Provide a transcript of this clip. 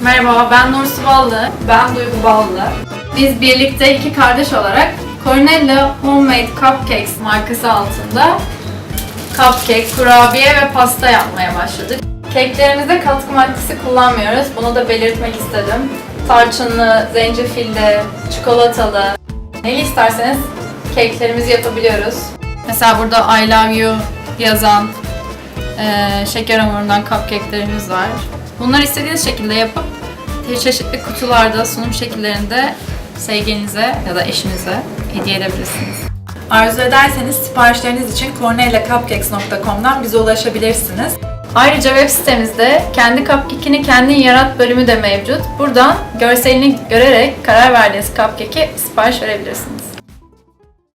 Merhaba, ben Nursu Ballı. Ben Duygu Ballı. Biz birlikte iki kardeş olarak Cornello Homemade Cupcakes markası altında cupcake, kurabiye ve pasta yapmaya başladık. Keklerimizde katkı maddesi kullanmıyoruz. Bunu da belirtmek istedim. Tarçınlı, zencefilli, çikolatalı, neyi isterseniz keklerimizi yapabiliyoruz. Mesela burada I love you yazan eee, şeker hamurundan cupcake'lerimiz var. Bunları istediğiniz şekilde yapıp çeşitli kutularda sunum şekillerinde sevgilinize ya da eşinize hediye edebilirsiniz. Arzu ederseniz siparişleriniz için cornellacupcakes.com'dan bize ulaşabilirsiniz. Ayrıca web sitemizde kendi cupcake'ini kendin yarat bölümü de mevcut. Buradan görselini görerek karar verdiğiniz cupcake'i sipariş verebilirsiniz.